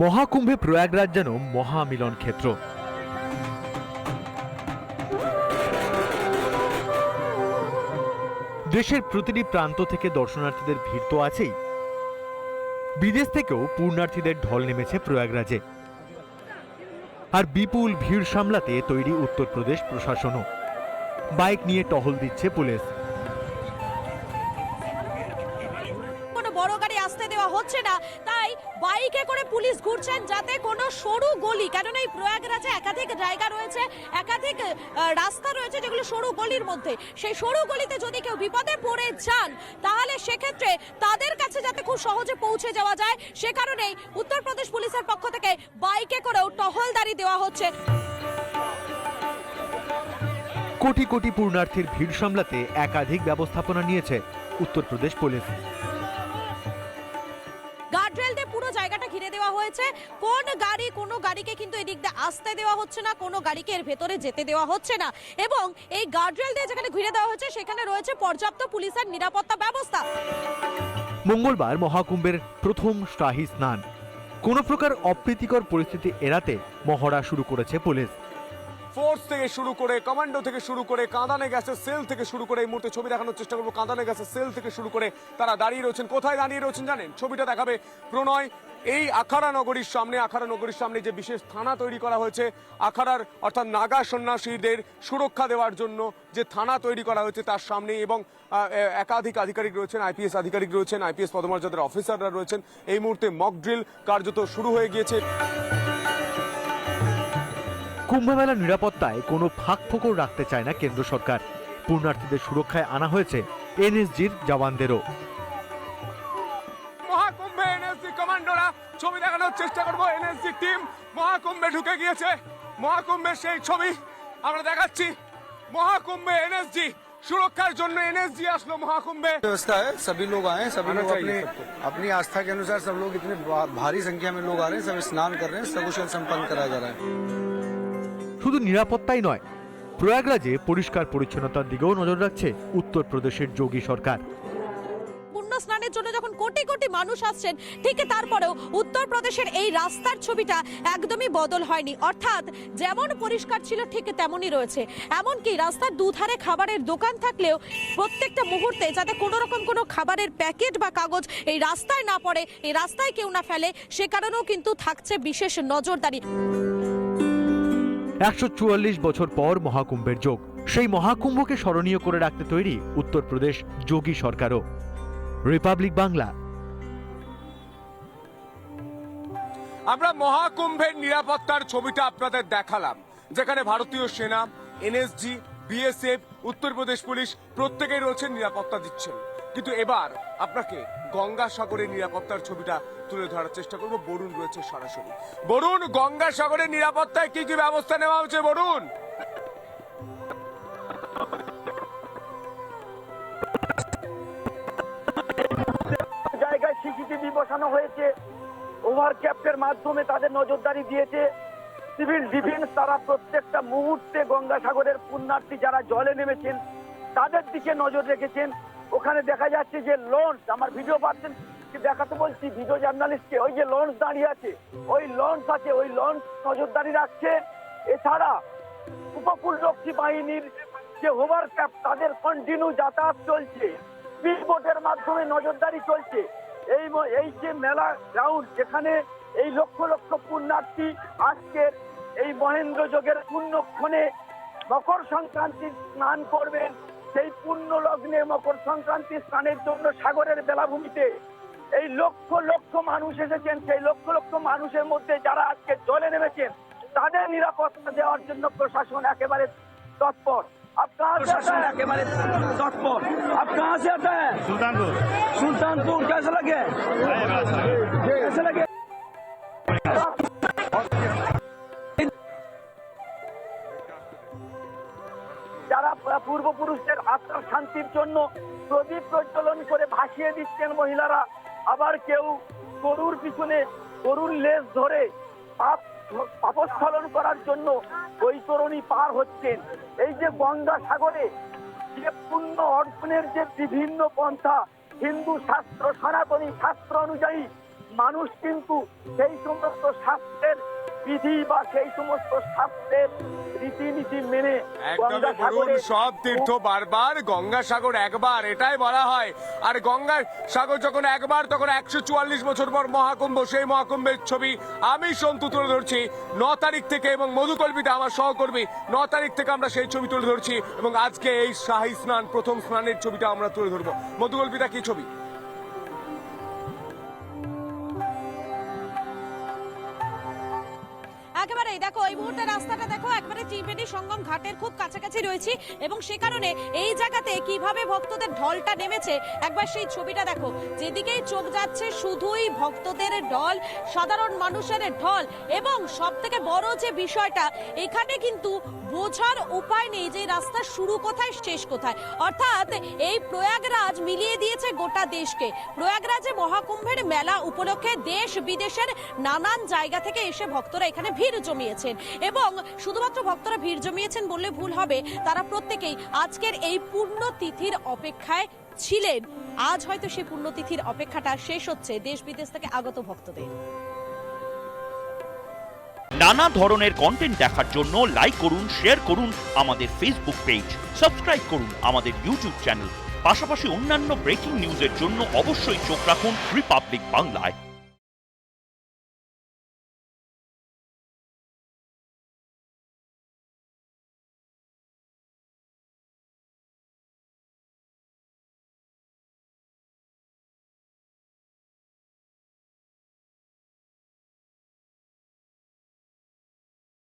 মহাকুম্ভে প্রয়াগরাজ যেন মহামিলন ক্ষেত্র। দেশের প্রতিটি প্রান্ত থেকে দর্শনার্থীদের ভিড় তো আছেই। বিদেশ থেকেও পূর্ণার্থীদের ঢল নেমেছে প্রয়াগরাজে। আর বিপুল ভিড় সামলাতে তৈরি উত্তরপ্রদেশ প্রশাসনও। বাইক নিয়ে টহল দিচ্ছে পুলিশ। করে পুলিশ ঘুরছেন যাতে কোনো সরু গলি, কেননা এই প্রয়াগরাজে একাধিক জায়গা রয়েছে, একাধিক রাস্তা রয়েছে যেগুলো সরু গলির মধ্যে। সেই সরু গলিতে যদি কেউ বিপদে পড়ে যান, তাহলে সেক্ষেত্রে তাদের কাছে যাতে খুব সহজে পৌঁছে যাওয়া যায়, সে কারণেই উত্তরপ্রদেশ পুলিশের পক্ষ থেকে বাইকে করেও টহলদারি দেওয়া হচ্ছে। কোটি কোটি পূর্ণার্থীর ভিড় সামলাতে একাধিক ব্যবস্থাপনা নিয়েছে উত্তরপ্রদেশ পুলিশ। দেওয়া কোন গাড়ি কোনো গাড়িকে কিন্তু এদিক দিয়ে আসতে দেওয়া হচ্ছে না, কোনো গাড়িকে এর ভেতরে যেতে দেওয়া হচ্ছে না। এবং এই গার্ডরেল দিয়ে যেখানে ঘিরে দেওয়া হচ্ছে, সেখানে রয়েছে পর্যাপ্ত পুলিশের নিরাপত্তা ব্যবস্থা। মঙ্গলবার মহাকুম্ভের প্রথম শাহী স্নান। কোনো প্রকার অপ্রীতিকর পরিস্থিতি এড়াতে মহড়া শুরু করেছে পুলিশ। ফোর্স থেকে শুরু করে কমান্ডো থেকে শুরু করে কাঁদানে গ্যাসের সেল থেকে শুরু করে এই মুহূর্তে ছবি দেখানোর চেষ্টা করব। কাঁদানে গ্যাসের সেল থেকে শুরু করে তারা দাঁড়িয়ে রয়েছেন। কোথায় দাঁড়িয়ে রয়েছেন জানেন? ছবিটা দেখাবে প্রণয়। এই আখাড়া নগরীর সামনে, আখাড়া নগরীর সামনে যে বিশেষ থানা তৈরি করা হয়েছে, আখাড়ার অর্থাৎ নাগা সন্ন্যাসীদের সুরক্ষা দেওয়ার জন্য যে থানা তৈরি করা হয়েছে তার সামনে এবং একাধিক আধিকারিক রয়েছেন, আইপিএস আধিকারিক রয়েছেন, আইপিএস পদমর্যাদার অফিসাররা রয়েছেন। এই মুহূর্তে মক ড্রিল কার্যত শুরু হয়ে গিয়েছে। কুম্ভমেলার নিরাপত্তায় কোনো ফাঁক ফোকর রাখতে চায় না কেন্দ্র সরকার পূর্ণার্থীদের সুরক্ষায় আনা হয়েছে এনএসজির জওয়ানদেরও মহাকুম্ভে এনএসজি কমান্ডোরা ছবি দেখানোর চেষ্টা করবো এনএসজি টিম মহাকুম্ভে ঢুকে গিয়েছে মহাকুম্ভের সেই ছবি আমরা দেখাচ্ছি মহাকুম্ভে এনএসজি সুরক্ষার জন্য এনএসজি আসলো মহাকুম্ভে व्यवस्था है सभी लोग आए हैं सभी आना लोग चाहिए अपने अपनी आस्था के अनुसार सब लोग इतने भा- भारी संख्या में लोग आ रहे हैं सब स्नान कर रहे हैं सकुशल संपन्न कराया जा रहा है শুধু নিরাপত্তাই নয়, প্রয়াগরাজে পরিষ্কার পরিচ্ছন্নতার দিকেও নজর রাখছে উত্তরপ্রদেশের যোগী সরকার। স্নানের জন্য যখন কোটি কোটি মানুষ আসছেন, ঠিক তারপরেও উত্তরপ্রদেশের এই রাস্তার ছবিটা একদমই বদল হয়নি। অর্থাৎ যেমন পরিষ্কার ছিল, ঠিক তেমনই রয়েছে। এমনকি রাস্তার দুধারে খাবারের দোকান থাকলেও প্রত্যেকটা মুহূর্তে যাতে কোনো রকম কোনো খাবারের প্যাকেট বা কাগজ এই রাস্তায় না পড়ে, এই রাস্তায় কেউ না ফেলে, সে কারণেও কিন্তু থাকছে বিশেষ নজরদারি। একশো চুয়াল্লিশ বছর পর মহাকুম্ভের যোগ। সেই মহাকুম্ভকে স্মরণীয় করে রাখতে তৈরি উত্তরপ্রদেশ যোগী সরকারও। রিপাবলিক বাংলা। আমরা মহাকুম্ভের নিরাপত্তার ছবিটা আপনাদের দেখালাম, যেখানে ভারতীয় সেনা, এনএসজি, বিএসএফ, উত্তরপ্রদেশ পুলিশ প্রত্যেকেই রয়েছেন নিরাপত্তা দিচ্ছেন। কিন্তু এবার আপনাকে গঙ্গাসাগরের নিরাপত্তার ছবিটা তুলে ধরার চেষ্টা করব। বরুণ রয়েছে সরাসরি। বরুণ, গঙ্গাসাগরের নিরাপত্তায় কি কি ব্যবস্থা নেওয়া হচ্ছে বরুণ! জায়গায় সিসিটিভি বসানো হয়েছে। ওভার ক্যাপ্টের মাধ্যমে তাদের নজরদারি দিয়েছে। সিভিল ডিফেন্স তারা প্রত্যেকটা মুহূর্তে গঙ্গাসাগরের পুণ্যার্থী যারা জলে নেমেছেন, তাদের দিকে নজর রেখেছেন। ওখানে দেখা যাচ্ছে যে লঞ্চ, আমার ভিডিও পাচ্ছেন? দেখাতে বলছি? ভিডিও জার্নালিস্টকে ওই যে লঞ্চ দাঁড়িয়ে আছে, ওই লঞ্চ আছে, ওই লঞ্চ নজরদারি রাখছে। এছাড়া উপকূলরক্ষী বাহিনীর যে হোভার ক্যাপ তাদের কন্টিনিউ যাতায়াত চলছে। স্পিড বোটের মাধ্যমে নজরদারি চলছে। এই এই যে মেলা গ্রাউন্ড যেখানে এই লক্ষ লক্ষ পুণ্যার্থী আজকের এই মহেন্দ্র যোগের পুণ্যক্ষণে মকর সংক্রান্তির স্নান করবেন। সেই পুণ্য লগ্নে মকর সংক্রান্তি স্নানের জন্য সাগরের বেলাভূমিতে এই লক্ষ লক্ষ মানুষ এসেছেন সেই লক্ষ লক্ষ মানুষের মধ্যে যারা আজকে জলে নেমেছেন তাদের নিরাপত্তা দেওয়ার জন্য প্রশাসন একেবারে তৎপর आप कहाँ से आता है एकेबारे तत्पर आप कहाँ से आता है सुल्तानपुर सुल्तानपुर कैसे लगे পূর্বপুরুষদের আত্মার শান্তির জন্য প্রদীপ প্রজ্বলন করে ভাসিয়ে দিচ্ছেন মহিলারা। আবার কেউ গরুর পিছনে গরুর লেজ ধরে পাপ পাপস্খলন করার জন্য বৈতরণী পার হচ্ছেন। এই যে গঙ্গা সাগরে যে পুণ্য অর্জনের যে বিভিন্ন পন্থা, হিন্দু শাস্ত্র, সনাতনী শাস্ত্র অনুযায়ী মানুষ কিন্তু সেই সমস্ত শাস্ত্রের বিধি বা সেই সমস্ত শাস্ত্রের রীতিনীতি মেনে একদমই বলুন সব তীর্থ বারবার গঙ্গাসাগর একবার এটাই বলা হয়। আর গঙ্গা সাগর যখন একবার তখন একশো চুয়াল্লিশ বছর পর মহাকুম্ভ সেই মহাকুম্ভের ছবি আমি সন্তু তুলে ধরছি। ন তারিখ থেকে এবং মধুকল্পিতা আমার সহকর্মী ন তারিখ থেকে আমরা সেই ছবি তুলে ধরছি এবং আজকে এই শাহী স্নান প্রথম স্নানের ছবিটা আমরা তুলে ধরবো। মধুকল্পিতা কি ছবি? একেবারে দেখো, এই মুহূর্তে রাস্তাটা দেখো, একবারে ত্রিবেণী সঙ্গম ঘাটের খুব কাছাকাছি রয়েছি এবং সে কারণে এই জায়গাতে কীভাবে ভক্তদের ঢলটা নেমেছে, একবার সেই ছবিটা দেখো। যেদিকেই চোখ যাচ্ছে শুধুই ভক্তদের ঢল, সাধারণ মানুষের ঢল এবং সব থেকে বড় যে বিষয়টা, এখানে কিন্তু বোঝার উপায় নেই যে রাস্তা শুরু কোথায়, শেষ কোথায়। অর্থাৎ এই প্রয়াগরাজ মিলিয়ে দিয়েছে গোটা দেশকে। প্রয়াগরাজে মহাকুম্ভের মেলা উপলক্ষে দেশ বিদেশের নানান জায়গা থেকে এসে ভক্তরা এখানে ভিড় জমিয়েছেন। এবং শুধুমাত্র ভক্তরা ভিড় জমিয়েছেন বললে ভুল হবে, তারা প্রত্যেকেই আজকের এই পুণ্যতিথির অপেক্ষায় ছিলেন। আজ হয়তো সেই পুণ্যতিথির অপেক্ষাটা শেষ হচ্ছে। দেশ বিদেশ থেকে আগত ভক্তদের। নানা ধরনের কন্টেন্ট দেখার জন্য লাইক করুন শেয়ার করুন আমাদের ফেসবুক পেজ সাবস্ক্রাইব করুন আমাদের ইউটিউব চ্যানেল পাশাপাশি অন্যান্য ব্রেকিং নিউজের জন্য অবশ্যই চোখ রাখুন রিপাবলিক বাংলায়